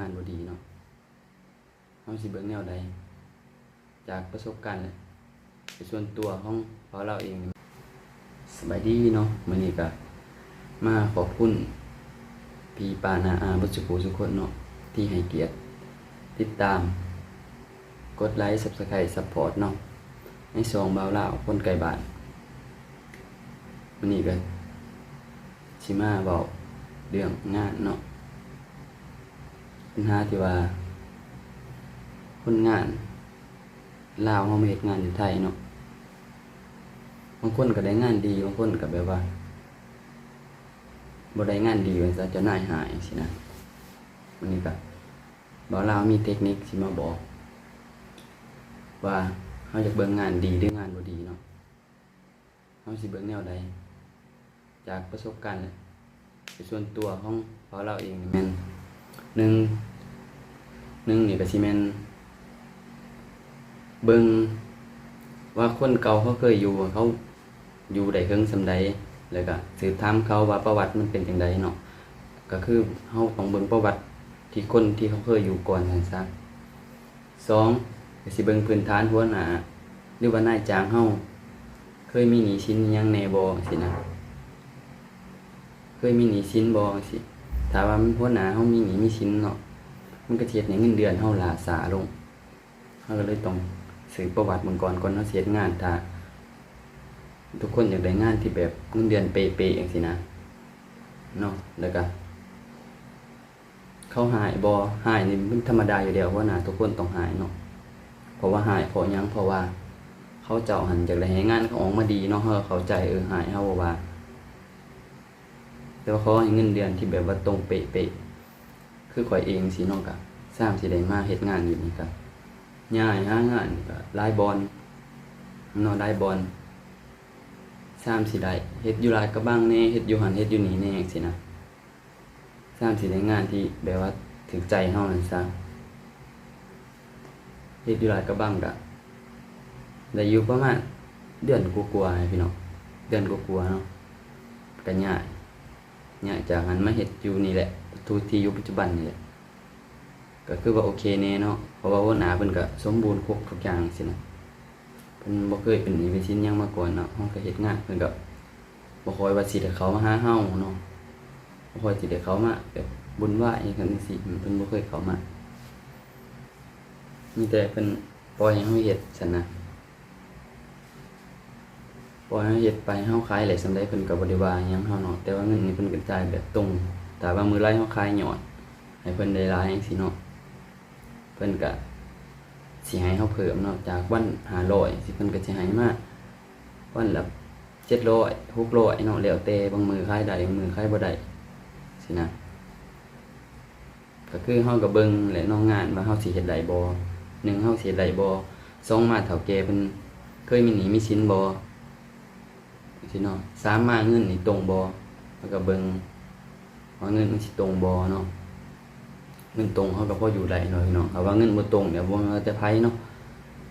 งานบดีเนาะเฮาสิเบิ่งแนวใดจากประสบการณ์เลยส่วนตัวของเพราะเราเองสบายดีเนาะมื้อนี้ก็มาขอบคุณพี่ปานาอาบุสุภูทุคนเนาะที่ให้เกียรติ ติดตาม กดไลค์ Subscribe Support เนาะในซองบาวลาวคนไกลบ้านมื้อนี้ก็สิมาเว้าเรื่องงานเนาะ ปัญหาที่ว่า คนงานลาวเขามาเฮ็ดงานอยู่ไทยเนาะบางคนก็ได้งานดีบางคนก็แบบว่าบ่ได้งานดีว่าซะจะนายหายสินะวันนี้ก็บ่าวลาวมีเทคนิคสิมาบอก ว่าเฮาจะเบิ่งงานดีหรืองานบ่ดีเนาะเฮาสิเบิ่งแนวใดจากประสบการณ์ส่วนตัวของเพราเราเองนี่แม่นหนึ่ง นึ่งนี่ก็สิแม่นเบิ่งว่าคนเก่าเขาเคยอยู่เขาอยู่ได้เฮิงสำใดแล้วก็สืบถามเขาว่าประวัติมันเป็นจังไดเนาะก็คือเฮาต้องเบิ่งประวัติที่คนที่เขาเคยอยู่ก่อนนั่นซะสองก็สิเบิ่งพื้นฐานหัวหน้าหรือว่านายจ้างเฮาเคยมีหนี้สินยังแน่บ่สินะ เคยมีหนี้สินบ่สิถ้าว่ามันหัวหน้าเฮามีหนี้มีสินเนาะ มันก็สิเฮ็ดให้เงินเดือนเฮาล่าช้าลงเฮาก็เลยต้องสืบประวัติเบิ่งก่อนก่อนเฮาเฮ็ดงานถ้าทุกคนอยากได้งานที่แบบเงินเดือนเป๊ะๆจังซี่นะเนาะแล้วก็เขาหายบ่หายนี่มันธรรมดาอยู่แล้วหัวหน้าทุกคนต้องหายเนาะเพราะว่าหายเพราะยังเพราะว่า เขาเจ้าหันจากได้ให้งานเขาออกมาดีเนาะเฮาเข้าใจเออหายเฮาว่าแต่ว่าเขาให้เงินเดือนที่แบบว่าตรงเป๊ะๆ คือข่อยเองสิเนาะกะสร้างสิได้มาเฮ็ดงานอยู่นี่กะง่ายหางานก็หลายบอลนาะหลายบอลสร้างสิได้เฮ็ดอยู่หลายกระบังแน่เฮ็ดอยู่หันเฮ็ดอยู่นี่แน่จังซี่นะสร้างสิได้งานที่แบบว่าถึงใจเฮานั่นซะเฮ็ดอยู่หลายกระบังกะได้อยู่ประมาณเดือนกว่าๆพี่น้องเดือนกว่าๆเนาะก็ง่าย เนี่ยจากนั้นมาเฮ็ดอยู่นี่แหละทุกที่อยู่ปัจจุบันนี่แหละก็คือว่าโอเคแน่เนาะเพราะว่าหัวหนาเพิ่นก็สมบูรณ์ครบทุกอย่างสินะเพิ่นบ่เคยเป็นหนี้เป็นสินยังมาก่อนเนาะเฮาก็เฮ็ดงานเพิ่นก็บ่คอยว่าสิได้เขามาหาเฮาเนาะบ่คอยสิได้เขามาแบบบุญไหว้จังซี่เพิ่นบ่เคยเขามามีแต่เพิ่นปล่อยให้เฮาเฮ็ดซั่นนะ ปล่อยให้เฮ็ดไปเฮาขายได้สำาใดเพิ่นก็บ่ได้ว่าหยังเฮาเนาะแต่ว่าเงินนี่เพิ่นก็จ่ายแบบตรงถ้าว่ามื้อไรเฮาขายยอดให้เพิ่นได้หลายจังซี่เนาะเพิ่นก็สิให้เฮาเพิ่มเนาะจากวัน500สิเพิ่นก็สิให้มาวันละ700 600เนาะแล้วแต่บางมื้อขายได้บางมื้อขายบ่ได้สินะก็คือเฮาก็เบิ่งแหละน้องงานว่าเฮาสิเฮ็ดได้บ่หนึ่งเฮาสิเฮ็ดได้บ่สองมาเฒ่าแก่เพิ่นเคยมีหนี้มีสินบ่ สิเนาะสามมาเงินนี่ตรงบ่แล้วก็เบิ่งว่าเงินมันสิตรงบ่เนาะเงินตรงเขาก็พออยู่ได้เนาะพี่น้องเอาว่าเงินบ่ตรงเดี๋ยวบ่มันจะไผเนาะ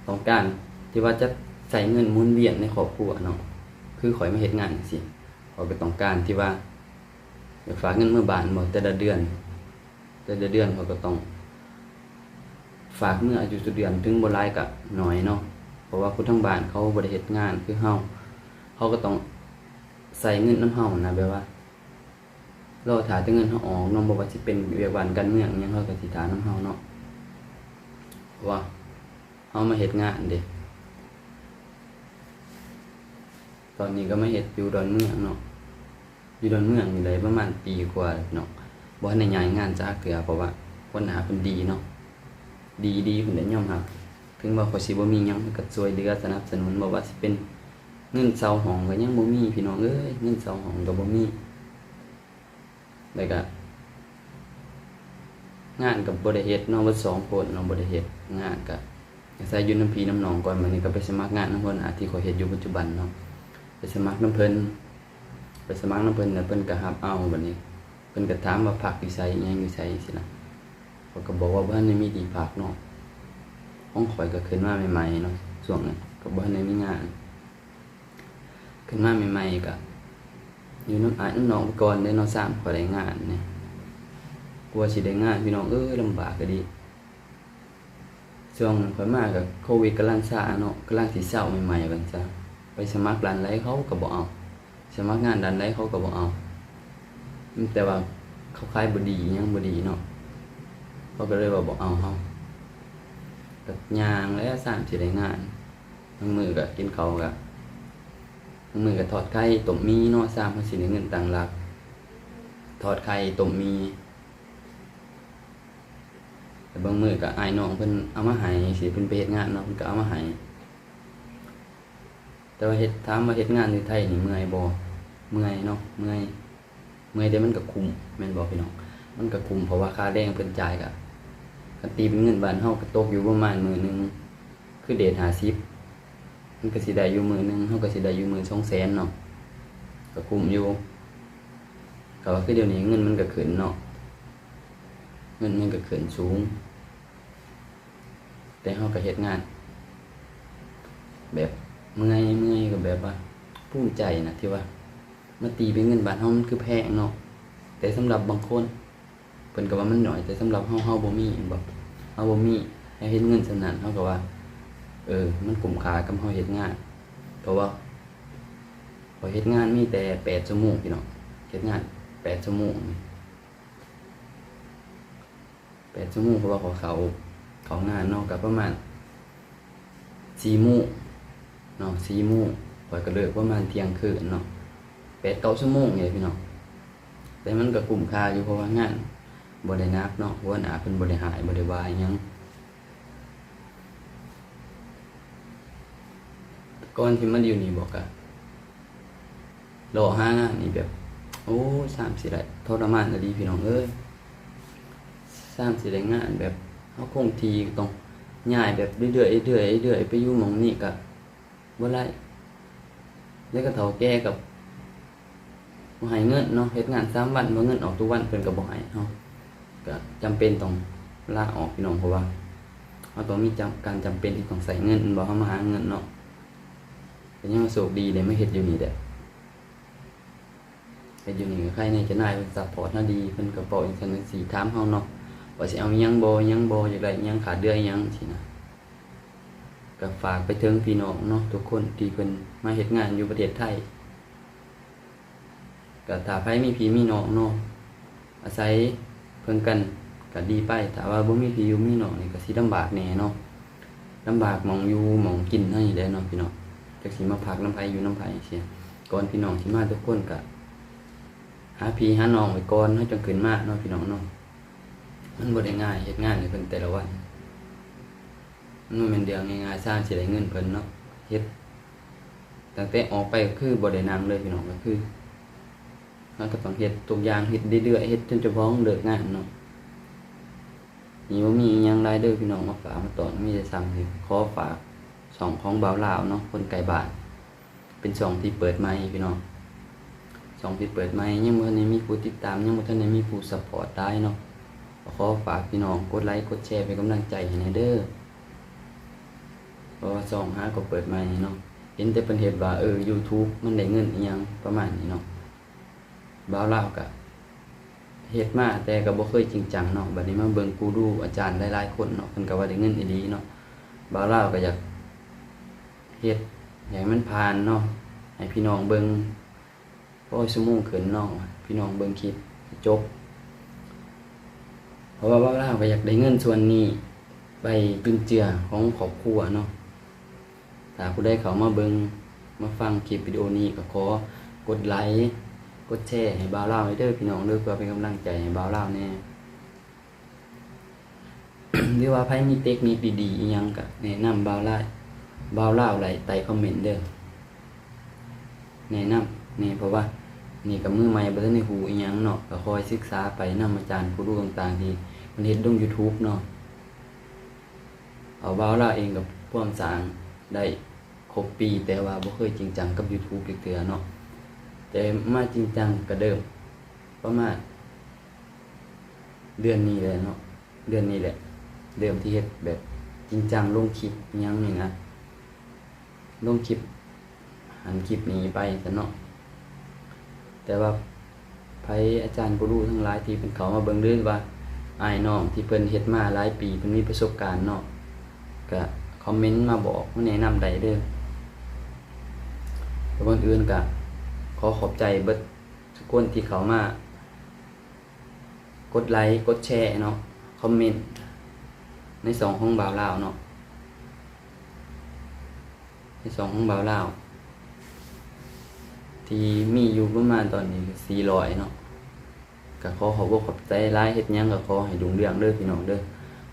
ต้องการที่ว่าจะใช้เงินมุนเวียนในครอบครัวเนาะคือข่อยมาเฮ็ดงานจังซี่ข่อยก็ต้องการที่ว่าอยากฝากเงินเมื่อบานบ่แต่ละเดือน แต่ละเดือนเขาก็ต้อง ฝากเมื่ออายุสุดเดือนถึงบ่หลายก็น้อยเนาะเพราะว่าคนทั้งบ้านเขาบ่ได้เฮ็ดงานคือเฮา เขาก็ต้องใส่เงินน้ำเฮานะแบบว่าเราถายแต่เงินเฮาออกเนาะบ่ว่าสิเป็นเวียกวันการเมืองอิหยังเขาก็สิถาน้ำเฮาเนาะว่าเฮามาเฮ็ดงานเด้ตอนนี้ก็มาเฮ็ดอยู่ดอนเมืองเนาะอยู่ดอนเมืองนี่ได้ประมาณปีกว่าเนาะบ่ทันได้ย้ายงานจากเทื่อเพราะว่าคนหาเพิ่นดีเนาะดีดีเพิ่นได้ยอมรับถึงว่าเขาสิบ่มีหยังเพิ่นก็ช่วยเหลือสนับสนุนบ่ว่าสิเป็น เงินเสาห้องก็ยังบ่มีพี่น้องเอ้ยเงินเสาห้องก็บ่มีแล้วก็งานก็บ่ได้เฮ็ดเนาะว่าสองคนเนาะบ่ได้เฮ็ดงานก็อาศัยอยู่น้ำพีน้ำหนองก่อนมื้อนี้ก็ไปสมัครงานนำเพิ่นอาที่ขอยเฮ็ดอยู่ปัจจุบันเนาะไปสมัครน้ำเพิ่นไปสมัครน้ำเพิ่นแล้วเพิ่นก็รับเอาบัดนี้ เพิ่นก็ถามว่าพักอยู่ไสอิหยังอยู่ไสสินะข้อยก็บอกว่าบ่ทันได้มีที่พักเนาะห้องข่อยก็ขึ้นมาใหม่ๆเนาะช่วงนั้นก็บ่ทันได้มีงาน ขึ้นมาใหม่ๆก็อยู่น้ำอายน้ำหนองก่อนได้นอสามขอได้งานเนี่ยกลัวสิได้งานพี่น้องเอ้ยลำบากก็ดีช่วงข่อยมากับโควิดกำลังซาเนาะกำลังสิเศร้าใหม่ๆกันจ้ะไปสมัครร้านไรเขาก็บ่เอาสมัครงานร้านไรเขาก็บ่เอาแต่ว่าเขาขายบดียังบดีเนาะเขาก็เลยว่าบ่เอาเฮาก็ย่างแล้วสามสิได้งานบางมือก็กินเขาก็บ มือก็ทอดไข่ต้มมีเนาะสามเพิ่นสิเงินต่างหลักทอดไข่ต้มมีแต่บางมือก็อายน้องเพิ่นเอามาให้สิเพิ่นไปเฮ็ดงานเนาะเพิ่นก็เอามาให้แต่ว่าเฮ็ดถามว่าเฮ็ดงานอยู่ไทยนี่เมื่อยบ่เมื่อยเนาะเมื่อยเมื่อยแต่มันก็คุ้มแม่นบ่พี่น้องมันก็คุ้มเพราะว่าค่าแรงเพิ่นจ่ายก็คันตีเป็นเงินบ้านเฮาก็ตกอยู่ประมาณมื้อหนึงคือเดท50 มันก็สิได้อยู่มือหนึงเฮาก็สิได้อยู่มือ200,000เนาะก็คุ้มอยู่ก็ว่าคือเดี๋ยวนี้เงินมันก็ขึ้นเนาะเงินมันก็ขึ้นสูง แต่เฮาก็เฮ็ดงาน แบบเมื่อยเมื่อยก็แบบว่าภูมิใจนะที่ว่ามาตีเป็นเงินบาทเฮามันคือแพงเนาะแต่สำหรับบางคนเพิ่นก็ว่ามันหน้อยแต่สำหรับเฮาเฮาบ่มีบ่เฮาบ่มีให้เฮ็ดเงินสนั้นเฮาก็ว่า เออ มันคุ้มคากับเฮาเฮ็ดงาน เพราะว่าพอเฮ็ดงานมีแต่8ชั่วโมงพี่น้องเฮ็ดงานแปดชั่วโมงแปดชั่วโมงเพราะว่าขาเขาเขางานเนอกกับประมาณสี่โมงเนาะสี่โมงปล่อก็เลิกประมาณเที่ยงคืนเนาะแปดเก้าชั่วโมงเนี่ยพี่น้องแต่มันก็คุ้มค่าอยู่เพราะว่างานบรินักเนาะว่าหนาเป็นบริหายบริวายยัง ก่อนที่มันอยู่นี่บอกอะรอห้างานนี่แบบ โอ้สามสิได้ทรมานอะดีพี่น้องเอ้ยสามสิได้งานแบบเขาคงทีต้องย้ายแบบเรื่อยๆเรื่อยๆเรื่อยๆไปอยู่หมองนี่กะบ่ไรแล้วก็เฒ่าแก่กับบ่ให้เงินเนาะเฮ็ดงานสามวันบ่เงินออกทุกวันเพิ่นก็บ่ให้เฮาก็จำเป็นต้องลาออกพี่น้องเพราะว่าเฮาต้องมีจำการจำเป็นที่ต้องใส่เงินบ่เฮามาหาเงินเนาะ ก็ยังโชคดีได้มาเฮ็ดอยู่นี่แหละเฮ็ดอยู่นี่ก็ใครในจะนายเพิ่นซัพพอร์ตเฮาดีเพิ่นก็บอกอีกจังซี่ถามเฮาเนาะว่าสิเอาหยังบ่หยังบ่อยากได้หยังขาดเดืออิหยังสินะก็ฝากไปถึงพี่น้องเนาะทุกคนที่เพิ่นมาเฮ็ดงานอยู่ประเทศไทยก็ถ้าใครมีพี่มีน้องเนาะอาศัยเพิ่นกันก็ดีไปถ้าว่าบ่มีพี่อยู่มีน้องนี่ก็สิลำบากแน่เนาะลำบากหมองอยู่หมองกินเท่านี้แหละเนาะพี่น้อง จักสิมาพักน้ำไผ่อยู่น้ำไผ่เสียก่อนพี่น้องสิมาทุกคนก็หาพี่หาน้องไว้ก่อนเฮาจังขึ้นมาเนาะพี่น้องเนาะมันบ่ได้ง่ายเฮ็ดงานให้เพิ่นแต่ละวันมันบ่แม่นเดียวง่ายๆสร้างสิได้เงินเพิ่นเนาะเฮ็ดตั้งแต่ออกไปก็คือบ่ได้นั่งเลยพี่น้องก็คือเราก็ต้องเฮ็ดทุกอย่างเฮ็ดเรื่อยๆเฮ็ดจนจ้าของเลิกงานเนาะนี่บ่มีอิหยังหลายเด้อพี่น้องมาฝากมาตอนมีแต่สั่งสิขอฝาก ช่องของเบาลาวเนาะคนไกลบ้านเป็นช่องที่เปิดใหม่พี่น้องสองที่เปิดใหม่ยังบ่ทันมีผู้ติดตามยังบ่ทันได้มีผู้ซัพพอร์ตได้เนาะขอฝากพี่น้องกดไลค์กดแชร์เป็นกำลังใจให้แหน่เด้อเพราะว่าสองหาก็เปิดใหม่เนาะเห็นแต่เพิ่นเฮ็ดว่าเออ YouTube มันได้เงินอีหยังประมาณนี้เนาะเบาลาวก็เฮ็ดมาแต่ก็บ่เคยจริงจังเนาะบัดนี้มาเบิ่งกูรูอาจารย์หลายๆคนเนาะเพิ่นก็ว่าได้เงินอีเนาะบาวลาวก็อยาก เฮ็ดอยากให้มันผ่านเนาะให้พี่น้องเบิ่งโอ้ยสมงขึ้นน้องว่ะพี่น้องเบิ่งคลิปจบ เพราะว่าว่าเราก็อยากได้เงินส่วนนี้ ไปจุนเจือของครอบครัวเนาะถ้าผู้ใดเขามาเบิ่งมาฟังคลิปวิดีโอนี้ก็ขอกดไลค์กดแชร์ให้บ่าวเล่าให้เด้อพี่น้องเด้อเพื่อเป็นกำลังใจให้บ่าวเล่าแน่หรือว่าไผมีเทคนิคดีๆอีหยังก็แนะนำบ่าวเล่า บ่าวเล่าอะไหลใต้คอมเมนต์เด้อแนะนำนี่เพราะว่า นี่กับมือใหม่บ่ทันได้ฮู้อีหยังเนาะก็คอยศึกษาไปนำอาจารย์ผู้รู้ต่างๆที่มันเฮ็ดลง YouTube เนาะเอาบ่าวลาเองกับพวกสางได้ครบปี แต่ว่าบ่เคยจริงจังกับ YouTube อีกเทื่อเนาะแต่มาจริงจังก็เดิมประมาณเดือนนี้แหละเนาะเดือนนี้แหละ เดิมที่เฮ็ดแบบจริงจังลงคลิปอิหยังนี่นะ ลงคลิปหันคลิปนี้ไปซะเนาะแต่ว่าไผอาจารย์ผู้รู้ทั้งหลายที่เป็นเขามาเบิ่งเรื่องว่าอายน้องที่เพิ่นเฮ็ดมาหลายปีเพิ่นมีประสบการณ์เนาะก็คอมเมนต์มาบอกมาแนะนำได้เด้อแล้วคนอื่นก็ขอขอบใจเบิดทุกคนที่เขามากดไลค์กดแชร์เนาะคอมเมนต์ในสองห้องบ่าวลาวเนาะ ในสองห้องบ่าวลาวที่มีอยู่ประมาณตอนนี้สี่ร้อยเนาะก็ขอขอบอกขอบใจร้ายเฮ็ดยังก็ขอให้ดุงเรืองเด้อพี่น้องเด้อ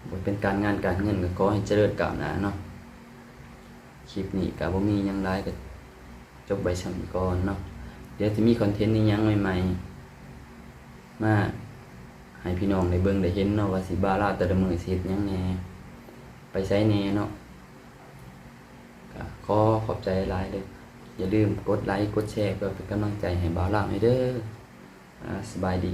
บ่เป็นการงานการเงินก็ขอให้เจริญก้าวหน้าเนาะคลิปนี้ก็บ่มียังหลายก็จบไปซั่นก่อนเนาะเดี๋ยวจะมีคอนเทนต์นี้ยังใหม่ๆมาให้พี่น้องได้เบิ่งได้เห็นเนาะว่าสิบาลาแต่ละมือสิเฮ็ดยังแน่ไปไสแน่เนาะ ขอขอบใจหลายเลยอย่าลืมกดไลค์กดแชร์เพื่อเป็นกำลังใจให้บ่าวล่างให้เด้อสบายดี